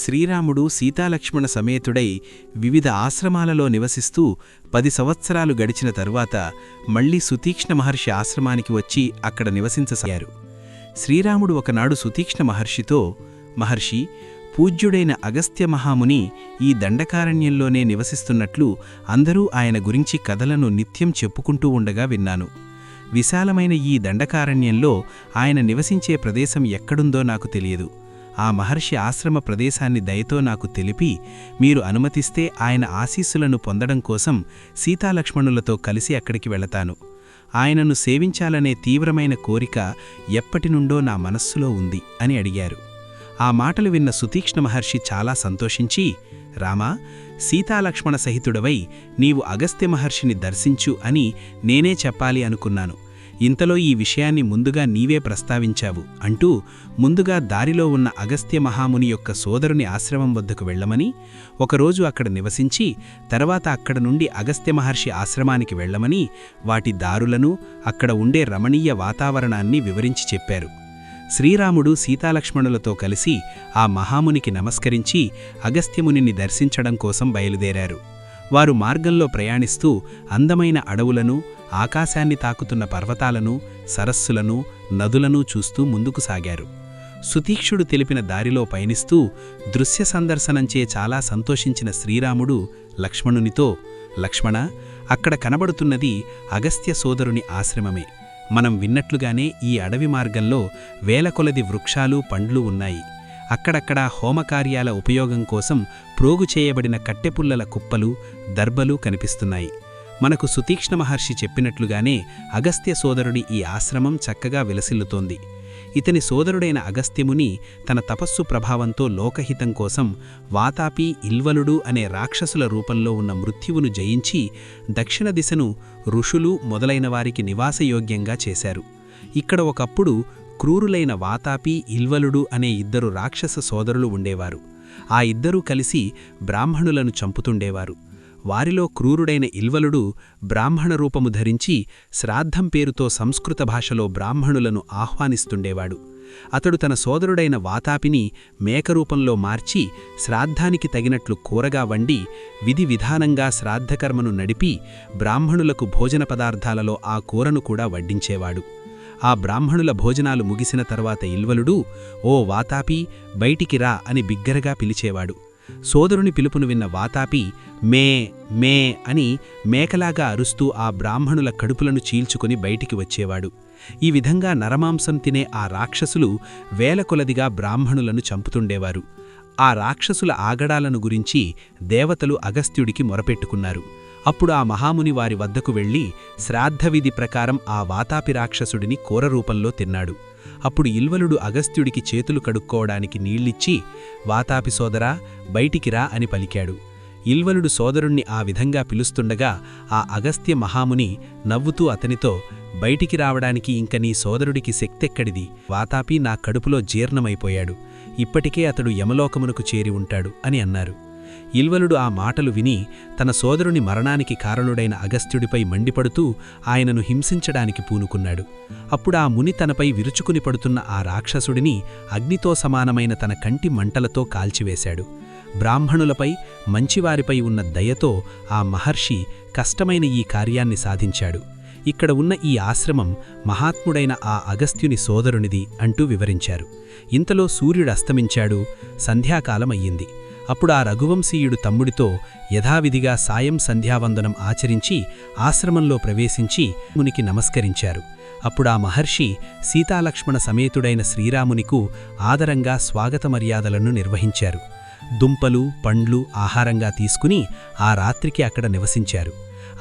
శ్రీరాముడు సీతాలక్ష్మణ సమేతుడై వివిధ ఆశ్రమాలలో నివసిస్తూ పది సంవత్సరాలు గడిచిన తరువాత మళ్ళీ సుతీక్ష్ణ మహర్షి ఆశ్రమానికి వచ్చి అక్కడ నివసించసాగారు. శ్రీరాముడు ఒకనాడు సుతీక్ష్ణ మహర్షితో మహర్షి పూజ్యుడైన అగస్త్య మహాముని ఈ దండకారణ్యంలోనే నివసిస్తున్నట్లు అందరూ ఆయన గురించి కథలను నిత్యం చెప్పుకుంటూ ఉండగా విన్నాను. విశాలమైన ఈ దండకారణ్యంలో ఆయన నివసించే ప్రదేశం ఎక్కడుందో నాకు తెలియదు. ఆ మహర్షి ఆశ్రమ ప్రదేశాన్ని దయతో నాకు తెలిపి మీరు అనుమతిస్తే ఆయన ఆశీస్సులను పొందడం కోసం సీతాలక్ష్మణులతో కలిసి అక్కడికి వెళతాను. ఆయనను సేవించాలనే తీవ్రమైన కోరిక ఎప్పటినుండో నా మనస్సులో ఉంది అని అడిగారు. ఆ మాటలు విన్న సుతీక్ష్ణ మహర్షి చాలా సంతోషించి రామా సీతాలక్ష్మణ సహితుడవై నీవు అగస్త్య మహర్షిని దర్శించు అని నేనే చెప్పాలి అనుకున్నాను. ఇంతలో ఈ విషయాన్ని ముందుగా నీవే ప్రస్తావించావు అంటూ ముందుగా దారిలో ఉన్న అగస్త్య మహాముని యొక్క సోదరుని ఆశ్రమం వద్దకు వెళ్ళమని ఒకరోజు అక్కడ నివసించి తర్వాత అక్కడ నుండి అగస్త్య మహర్షి ఆశ్రమానికి వెళ్ళమని వాటి దారులను అక్కడ ఉండే రమణీయ వాతావరణాన్ని వివరించి చెప్పారు. శ్రీరాముడు సీతాలక్ష్మణులతో కలిసి ఆ మహామునికి నమస్కరించి అగస్త్యమునిని దర్శించడం కోసం బయలుదేరారు. వారు మార్గంలో ప్రయాణిస్తూ అందమైన అడవులను ఆకాశాన్ని తాకుతున్న పర్వతాలను సరస్సులను నదులను చూస్తూ ముందుకు సాగారు. సుతీక్షుడు తెలిపిన దారిలో పయనిస్తూ దృశ్య సందర్శనంచే చాలా సంతోషించిన శ్రీరాముడు లక్ష్మణునితో లక్ష్మణ అక్కడ కనబడుతున్నది అగస్త్య సోదరుని ఆశ్రమమే. మనం విన్నట్లుగానే ఈ అడవి మార్గంలో వేలకొలది వృక్షాలు పండ్లు ఉన్నాయి. అక్కడక్కడా హోమకార్యాల ఉపయోగం కోసం ప్రోగు చేయబడిన కట్టెపుల్లల కుప్పలు దర్బలు కనిపిస్తున్నాయి. మనకు సుతీక్ష్ణ మహర్షి చెప్పినట్లుగానే అగస్త్య సోదరుడి ఈ ఆశ్రమం చక్కగా విలసిల్లుతోంది. ఇతని సోదరుడైన అగస్త్యముని తన తపస్సు ప్రభావంతో లోకహితం కోసం వాతాపి ఇల్వలుడు అనే రాక్షసుల రూపంలో ఉన్న మృత్యువును జయించి దక్షిణ దిశను ఋషులు మొదలైన వారికి నివాసయోగ్యంగా చేశారు. ఇక్కడ ఒకప్పుడు క్రూరులైన వాతాపి ఇల్వలుడు అనే ఇద్దరు రాక్షస సోదరులు ఉండేవారు. ఆ ఇద్దరూ కలిసి బ్రాహ్మణులను చంపుతుండేవారు. వారిలో క్రూరుడైన ఇల్వలుడు బ్రాహ్మణ రూపము ధరించి శ్రాద్ధం పేరుతో సంస్కృత భాషలో బ్రాహ్మణులను ఆహ్వానిస్తుండేవాడు. అతడు తన సోదరుడైన వాతాపిని మేకరూపంలో మార్చి శ్రాద్ధానికి తగినట్లు కూరగా వండి విధి విధానంగా శ్రాద్ధకర్మను నడిపి బ్రాహ్మణులకు భోజన పదార్థాలలో ఆ కూరను కూడా వడ్డించేవాడు. ఆ బ్రాహ్మణుల భోజనాలు ముగిసిన తర్వాత ఇల్వలుడు ఓ వాతాపి బయటికి రా అని బిగ్గరగా పిలిచేవాడు. సోదరుని పిలుపును విన్న వాతాపి మే మే అని మేకలాగా అరుస్తూ ఆ బ్రాహ్మణుల కడుపులను చీల్చుకుని బయటికి వచ్చేవాడు. ఈ విధంగా నరమాంసం తినే ఆ రాక్షసులు వేలకొలదిగా బ్రాహ్మణులను చంపుతుండేవారు. ఆ రాక్షసుల ఆగడాలను గురించి దేవతలు అగస్త్యుడికి మొరపెట్టుకున్నారు. అప్పుడు ఆ మహాముని వారి వద్దకు వెళ్ళి శ్రాద్ధవిధి ప్రకారం ఆ వాతాపి రాక్షసుడిని కూరరూపంలో తిన్నాడు. అప్పుడు ఇల్వలుడు అగస్త్యుడికి చేతులు కడుక్కోవడానికి నీళ్ళిచ్చి వాతాపి సోదరా బయటికిరా అని పలికాడు. ఇల్వలుడు సోదరుణ్ణి ఆ విధంగా పిలుస్తుండగా ఆ అగస్త్య మహాముని నవ్వుతూ అతనితో బయటికి రావడానికి ఇంక నీ సోదరుడికి శక్తెక్కడిది? వాతాపి నా కడుపులో జీర్ణమైపోయాడు. ఇప్పటికే అతడు యమలోకమునకు చేరి ఉంటాడు అని అన్నారు. ఇల్వలుడు ఆ మాటలు విని తన సోదరుని మరణానికి కారణుడైన అగస్త్యుడిపై మండిపడుతూ ఆయనను హింసించడానికి పూనుకున్నాడు. అప్పుడు ఆ ముని తనపై విరుచుకుని పడుతున్న ఆ రాక్షసుడిని అగ్నితో సమానమైన తన కంటి మంటలతో కాల్చివేశాడు. బ్రాహ్మణులపై మంచివారిపై ఉన్న దయతో ఆ మహర్షి కష్టమైన ఈ కార్యాన్ని సాధించాడు. ఇక్కడ ఉన్న ఈ ఆశ్రమం మహాత్ముడైన ఆ అగస్త్యుని సోదరునిది అంటూ వివరించారు. ఇంతలో సూర్యుడు అస్తమించాడు. సంధ్యాకాలమయ్యింది. అప్పుడు ఆ రఘువంశీయుడు తమ్ముడితో యథావిధిగా సాయం సంధ్యావందనం ఆచరించి ఆశ్రమంలో ప్రవేశించి మునికి నమస్కరించారు. అప్పుడా మహర్షి సీతాలక్ష్మణ సమేతుడైన శ్రీరామునికు ఆదరంగా స్వాగత మర్యాదలను నిర్వహించారు. దుంపలు పండ్లు ఆహారంగా తీసుకుని ఆ రాత్రికి అక్కడ నివసించారు.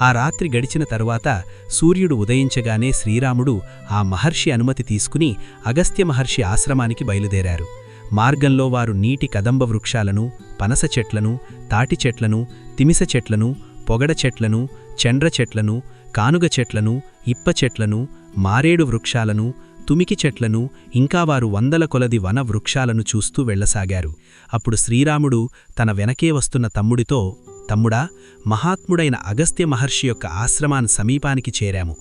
ఆ రాత్రి గడిచిన తరువాత సూర్యుడు ఉదయించగానే శ్రీరాముడు ఆ మహర్షి అనుమతి తీసుకుని అగస్త్య మహర్షి ఆశ్రమానికి బయలుదేరారు. మార్గంలో వారు నీటి కదంబ వృక్షాలను పనస చెట్లను తాటి చెట్లను తిమిస చెట్లను పొగడ చెట్లను చండ్ర చెట్లను కానుగ చెట్లను ఇప్ప చెట్లను మారేడు వృక్షాలను తుమికి చెట్లను ఇంకా వారు వందల కొలది వన వృక్షాలను చూస్తూ వెళ్ళసాగారు అప్పుడు శ్రీరాముడు తన వెనకే వస్తున్న తమ్ముడితో తమ్ముడా మహాత్ముడైన అగస్త్య మహర్షి యొక్క ఆశ్రమాన్ సమీపానికి చేరాము.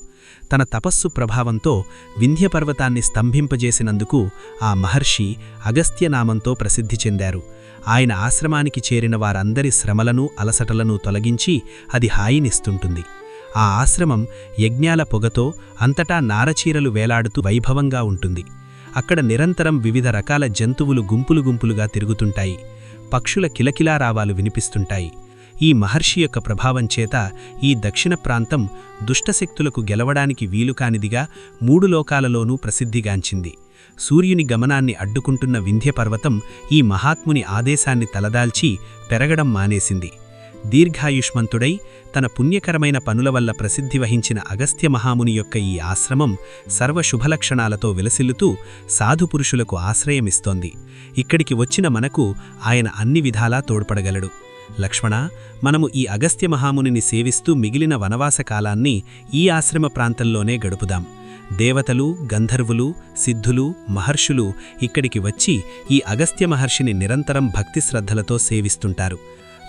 తన తపస్సు ప్రభావంతో వింధ్యపర్వతాన్ని స్తంభింపజేసినందుకు ఆ మహర్షి అగస్త్యనామంతో ప్రసిద్ధి చెందారు. ఆయన ఆశ్రమానికి చేరిన వారందరి శ్రమలను అలసటలను తొలగించి అది హాయినిస్తుంటుంది. ఆ ఆశ్రమం యజ్ఞాల పొగతో అంతటా నారచీరలు వేలాడుతూ వైభవంగా ఉంటుంది. అక్కడ నిరంతరం వివిధ రకాల జంతువులు గుంపులు గుంపులుగా తిరుగుతుంటాయి. పక్షుల కిలకిలారావాలు వినిపిస్తుంటాయి. ఈ మహర్షి యొక్క ప్రభావం చేత ఈ దక్షిణ ప్రాంతం దుష్టశక్తులకు గెలవడానికి వీలుకానిదిగా మూడు లోకాలలోనూ ప్రసిద్ధిగాంచింది. సూర్యుని గమనాన్ని అడ్డుకుంటున్న వింధ్యపర్వతం ఈ మహాత్ముని ఆదేశాన్ని తలదాల్చి పెరగడం మానేసింది. దీర్ఘాయుష్మంతుడై తన పుణ్యకరమైన పనుల వల్ల ప్రసిద్ధి వహించిన అగస్త్య మహాముని యొక్క ఈ ఆశ్రమం సర్వశుభలక్షణాలతో విలసిల్లుతూ సాధుపురుషులకు ఆశ్రయమిస్తోంది. ఇక్కడికి వచ్చిన మనకు ఆయన అన్ని విధాలా తోడ్పడగలడు. లక్ష్మణ మనము ఈ అగస్త్య మహామునిని సేవిస్తూ మిగిలిన వనవాస కాలాన్ని ఈ ఆశ్రమ ప్రాంతంలోనే గడుపుదాం. దేవతలు గంధర్వులు సిద్ధులు మహర్షులు ఇక్కడికి వచ్చి ఈ అగస్త్య మహర్షిని నిరంతరం భక్తి శ్రద్ధలతో సేవిస్తుంటారు.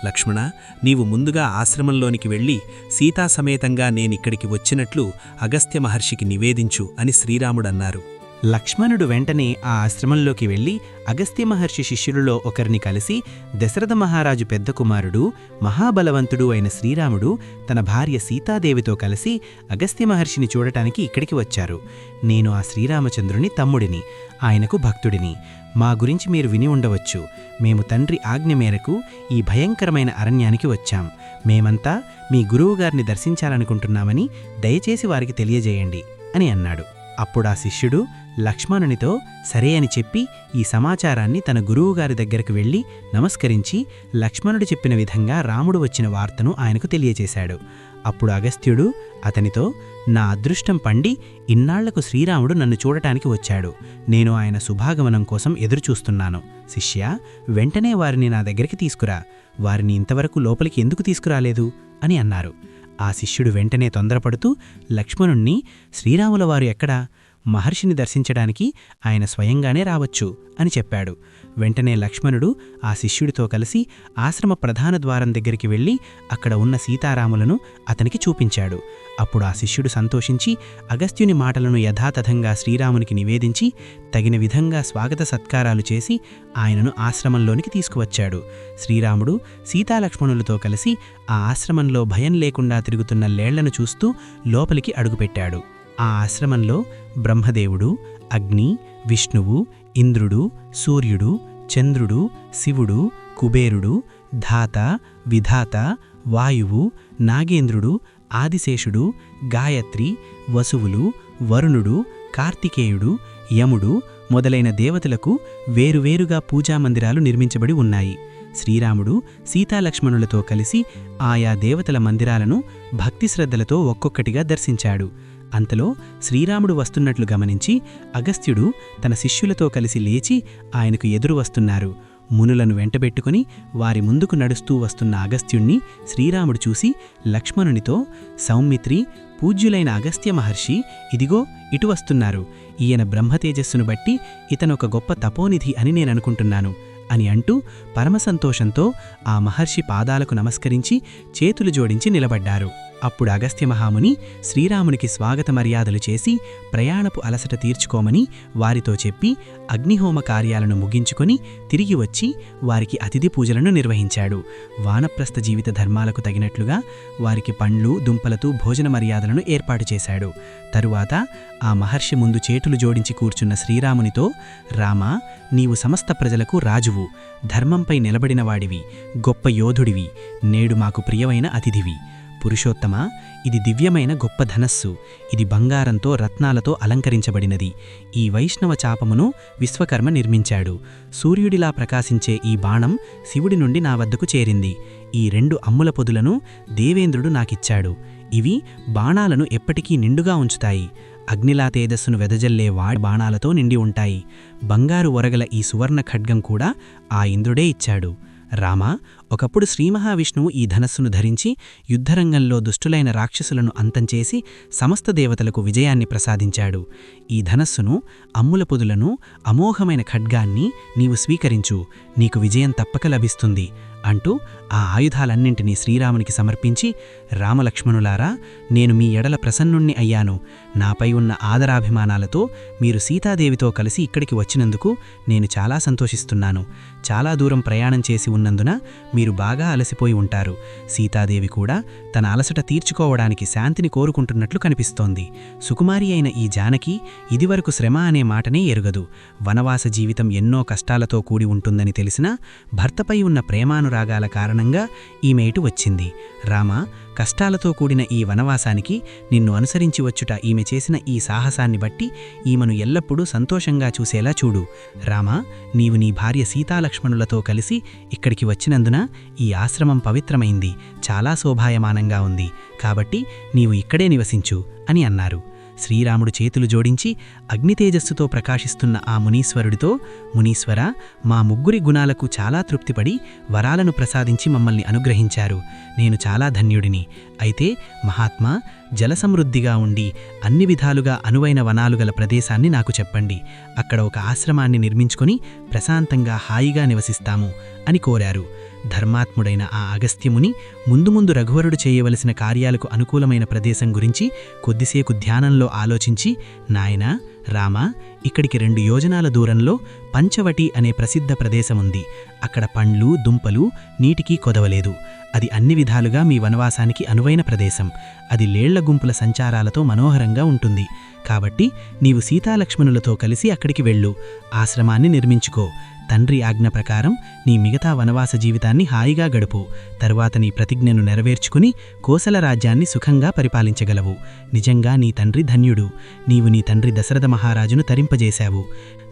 లక్ష్మణ నీవు ముందుగా ఆశ్రమంలోనికి వెళ్ళి సీతాసమేతంగా నేనిక్కడికి వచ్చినట్లు అగస్త్య మహర్షికి నివేదించు అని శ్రీరాముడన్నారు లక్ష్మణుడు వెంటనే ఆ ఆశ్రమంలోకి వెళ్ళి అగస్త్య మహర్షి శిష్యులలో ఒకరిని కలిసి దశరథ మహారాజు పెద్ద కుమారుడు మహాబలవంతుడు అయిన శ్రీరాముడు తన భార్య సీతాదేవితో కలిసి అగస్త్య మహర్షిని చూడటానికి ఇక్కడికి వచ్చారు. నేను ఆ శ్రీరామచంద్రుని తమ్ముడిని ఆయనకు భక్తుడిని. మా గురించి మీరు విని ఉండవచ్చు. మేము తండ్రి ఆజ్ఞ మేరకు ఈ భయంకరమైన అరణ్యానికి వచ్చాం. మేమంతా మీ గురువుగారిని దర్శించాలనుకుంటున్నామని దయచేసి వారికి తెలియజేయండి అని అన్నాడు. అప్పుడా శిష్యుడు లక్ష్మణునితో సరే అని చెప్పి ఈ సమాచారాన్ని తన గురువుగారి దగ్గరకు వెళ్ళి నమస్కరించి లక్ష్మణుడు చెప్పిన విధంగా రాముడు వచ్చిన వార్తను ఆయనకు తెలియచేశాడు అప్పుడు అగస్త్యుడు అతనితో నా అదృష్టం పండి ఇన్నాళ్ళకు శ్రీరాముడు నన్ను చూడటానికి వచ్చాడు. నేను ఆయన శుభాగమనం కోసం ఎదురుచూస్తున్నాను. శిష్య వెంటనే వారిని నా దగ్గరికి తీసుకురా. వారిని ఇంతవరకు లోపలికి ఎందుకు తీసుకురాలేదు? అని అన్నారు. ఆ శిష్యుడు వెంటనే తొందరపడుతూ లక్ష్మణుణ్ణి శ్రీరాముల వారు ఎక్కడా? మహర్షిని దర్శించడానికి ఆయన స్వయంగానే రావచ్చు అని చెప్పాడు. వెంటనే లక్ష్మణుడు ఆ శిష్యుడితో కలిసి ఆశ్రమ ప్రధాన ద్వారం దగ్గరికి వెళ్ళి అక్కడ ఉన్న సీతారాములను అతనికి చూపించాడు. అప్పుడు ఆ శిష్యుడు సంతోషించి అగస్త్యుని మాటలను యథాతథంగా శ్రీరామునికి నివేదించి తగిన విధంగా స్వాగత సత్కారాలు చేసి ఆయనను ఆశ్రమంలోనికి తీసుకువచ్చాడు. శ్రీరాముడు సీతాలక్ష్మణులతో కలిసి ఆ ఆశ్రమంలో భయం లేకుండా తిరుగుతున్న లేళ్ళను చూస్తూ లోపలికి అడుగుపెట్టాడు. ఆ ఆశ్రమంలో బ్రహ్మదేవుడు అగ్ని విష్ణువు ఇంద్రుడు సూర్యుడు చంద్రుడు శివుడు కుబేరుడు ధాత విధాత వాయువు నాగేంద్రుడు ఆదిశేషుడు గాయత్రి వసువులు వరుణుడు కార్తికేయుడు యముడు మొదలైన దేవతలకు వేరువేరుగా పూజామందిరాలు నిర్మించబడి ఉన్నాయి. శ్రీరాముడు సీతాలక్ష్మణులతో కలిసి ఆయా దేవతల మందిరాలను భక్తిశ్రద్ధలతో ఒక్కొక్కటిగా దర్శించాడు. అంతలో శ్రీరాముడు వస్తున్నట్లు గమనించి అగస్త్యుడు తన శిష్యులతో కలిసి లేచి ఆయనకు ఎదురు వస్తున్నారు. మునులను వెంటబెట్టుకుని వారి ముందుకు నడుస్తూ వస్తున్న అగస్త్యుణ్ణి శ్రీరాముడు చూసి లక్ష్మణునితో సౌమిత్రి పూజ్యులైన అగస్త్య మహర్షి ఇదిగో ఇటు వస్తున్నారు. ఈయన బ్రహ్మతేజస్సును బట్టి ఇతనొక గొప్ప తపోనిధి అని నేననుకుంటున్నాను అని అంటూ పరమసంతోషంతో ఆ మహర్షి పాదాలకు నమస్కరించి చేతులు జోడించి నిలబడ్డారు. అప్పుడు అగస్త్య మహాముని శ్రీరామునికి స్వాగత మర్యాదలు చేసి ప్రయాణపు అలసట తీర్చుకోమని వారితో చెప్పి అగ్నిహోమ కార్యాలను ముగించుకొని తిరిగి వచ్చి వారికి అతిథి పూజలను నిర్వహించాడు. వానప్రస్థ జీవిత ధర్మాలకు తగినట్లుగా వారికి పండ్లు దుంపలతో భోజన మర్యాదలను ఏర్పాటు చేశాడు. తరువాత ఆ మహర్షి ముందు చేతులు జోడించి కూర్చున్న శ్రీరామునితో రామా నీవు సమస్త ప్రజలకు రాజువు. ధర్మంపై నిలబడినవాడివి. గొప్ప యోధుడివి. నేడు మాకు ప్రియమైన అతిథివి. పురుషోత్తమ ఇది దివ్యమైన గొప్ప ధనస్సు. ఇది బంగారంతో రత్నాలతో అలంకరించబడినది. ఈ వైష్ణవ చాపమును విశ్వకర్మ నిర్మించాడు. సూర్యుడిలా ప్రకాశించే ఈ బాణం శివుడి నుండి నా వద్దకు చేరింది. ఈ రెండు అమ్ముల పొదులను దేవేంద్రుడు నాకిచ్చాడు. ఇవి బాణాలను ఎప్పటికీ నిండుగా ఉంచుతాయి. అగ్నిలా తేజస్సును వెదజల్లే వాడి బాణాలతో నిండి ఉంటాయి. బంగారు ఒరగల ఈ సువర్ణ ఖడ్గం కూడా ఆ ఇంద్రుడే ఇచ్చాడు. రామా ఒకప్పుడు శ్రీ మహావిష్ణువు ఈ ధనస్సును ధరించి యుద్ధరంగంలో దుష్టులైన రాక్షసులను అంతంచేసి సమస్త దేవతలకు విజయాన్ని ప్రసాదించాడు. ఈ ధనస్సును అమ్ముల పొదులను అమోఘమైన ఖడ్గాన్ని నీవు స్వీకరించు. నీకు విజయం తప్పక లభిస్తుంది. అంటూ ఆ ఆయుధాలన్నింటినీ శ్రీరామునికి సమర్పించి రామలక్ష్మణులారా నేను మీ ఎడల ప్రసన్నుణ్ణి అయ్యాను. నాపై ఉన్న ఆదరాభిమానాలతో మీరు సీతాదేవితో కలిసి ఇక్కడికి వచ్చినందుకు నేను చాలా సంతోషిస్తున్నాను. చాలా దూరం ప్రయాణం చేసి ఉన్నందున మీరు బాగా అలసిపోయి ఉంటారు. సీతాదేవి కూడా తన అలసట తీర్చుకోవడానికి శాంతిని కోరుకుంటున్నట్లు కనిపిస్తోంది. సుకుమారి అయిన ఈ జానకి ఇదివరకు శ్రమ అనే మాటనే ఎరుగదు. వనవాస జీవితం ఎన్నో కష్టాలతో కూడి ఉంటుందని తెలిసినా భర్తపై ఉన్న ప్రేమాను రాగాల కారణంగా ఈమె ఇటు వచ్చింది. రామ కష్టాలతో కూడిన ఈ వనవాసానికి నిన్ను అనుసరించి వచ్చుట ఈమె చేసిన ఈ సాహసాన్ని బట్టి ఈమెను ఎల్లప్పుడూ సంతోషంగా చూసేలా చూడు. రామా నీవు నీ భార్య సీతాలక్ష్మణులతో కలిసి ఇక్కడికి వచ్చినందున ఈ ఆశ్రమం పవిత్రమైంది చాలా శోభాయమానంగా ఉంది. కాబట్టి నీవు ఇక్కడే నివసించు అని అన్నారు. శ్రీరాముడు చేతులు జోడించి అగ్నితేజస్సుతో ప్రకాశిస్తున్న ఆ మునీశ్వరుడితో మునీశ్వర మా ముగ్గురి గుణాలకు చాలా తృప్తిపడి వరాలను ప్రసాదించి మమ్మల్ని అనుగ్రహించారు. నేను చాలా ధన్యుడిని. అయితే మహాత్మా జలసమృద్ధిగా ఉండి అన్ని విధాలుగా అనువైన వనాలు గల ప్రదేశాన్ని నాకు చెప్పండి. అక్కడ ఒక ఆశ్రమాన్ని నిర్మించుకొని ప్రశాంతంగా హాయిగా నివసిస్తాము అని కోరారు. ధర్మాత్ముడైన ఆ అగస్త్యముని ముందు ముందు రఘువరుడు చేయవలసిన కార్యాలకు అనుకూలమైన ప్రదేశం గురించి కొద్దిసేపు ధ్యానంలో ఆలోచించి నాయనా రామ ఇక్కడికి రెండు యోజనాల దూరంలో పంచవటి అనే ప్రసిద్ధ ప్రదేశముంది. అక్కడ పండ్లు దుంపలు నీటికి కొదవలేదు. అది అన్ని విధాలుగా మీ వనవాసానికి అనువైన ప్రదేశం. అది లేళ్ళ గుంపుల సంచారాలతో మనోహరంగా ఉంటుంది. కాబట్టి నీవు సీతాలక్ష్మణులతో కలిసి అక్కడికి వెళ్ళు. ఆశ్రమాన్ని నిర్మించుకో. తండ్రి ఆజ్ఞ ప్రకారం నీ మిగతా వనవాస జీవితాన్ని హాయిగా గడుపు. తరువాత నీ ప్రతిజ్ఞను నెరవేర్చుకుని కోసల రాజ్యాన్ని సుఖంగా పరిపాలించగలవు. నిజంగా నీ తండ్రి ధన్యుడు. నీవు నీ తండ్రి దశరథ మహారాజును తరింపజేశావు.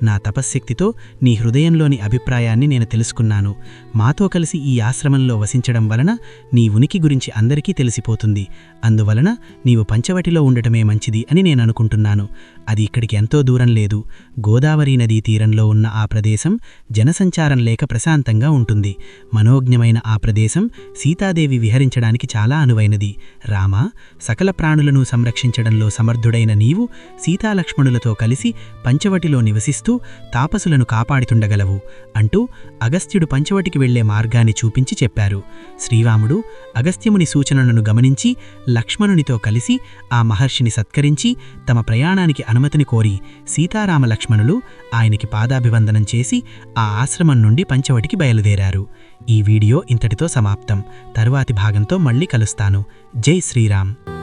నా తపశ్శక్తితో నీ హృదయంలోని అభిప్రాయాన్ని నేను తెలుసుకున్నాను. మాతో కలిసి ఈ ఆశ్రమంలో వసించడం వలన నీ ఉనికి గురించి అందరికీ తెలిసిపోతుంది. అందువలన నీవు పంచవటిలో ఉండటమే మంచిది అని నేను అనుకుంటున్నాను. అది ఇక్కడికి ఎంతో దూరం లేదు. గోదావరి నదీ తీరంలో ఉన్న ఆ ప్రదేశం జనసంచారం లేక ప్రశాంతంగా ఉంటుంది. మనోజ్ఞమైన ఆ ప్రదేశం సీతాదేవి విహరించడానికి చాలా అనువైనది. రామ సకల ప్రాణులను సంరక్షించడంలో సమర్థుడైన నీవు సీతాలక్ష్మణులతో కలిసి పంచవటిలో నివసిస్తూ తాపసులను కాపాడుతుండగలవు అంటూ అగస్త్యుడు పంచవటికి వెళ్ళే మార్గాన్ని చూపించి చెప్పారు. శ్రీరాముడు అగస్త్యముని సూచనలను గమనించి లక్ష్మణునితో కలిసి ఆ మహర్షిని సత్కరించి తమ ప్రయాణానికి అనుమతిని కోరి సీతారామ లక్ష్మణులు ఆయనకి పాదాభివందనం చేసి ఆ ఆశ్రమం నుండి పంచవటికి బయలుదేరారు. ఈ వీడియో ఇంతటితో సమాప్తం. తరువాతి భాగంతో మళ్ళీ కలుస్తాను. జై శ్రీరామ్.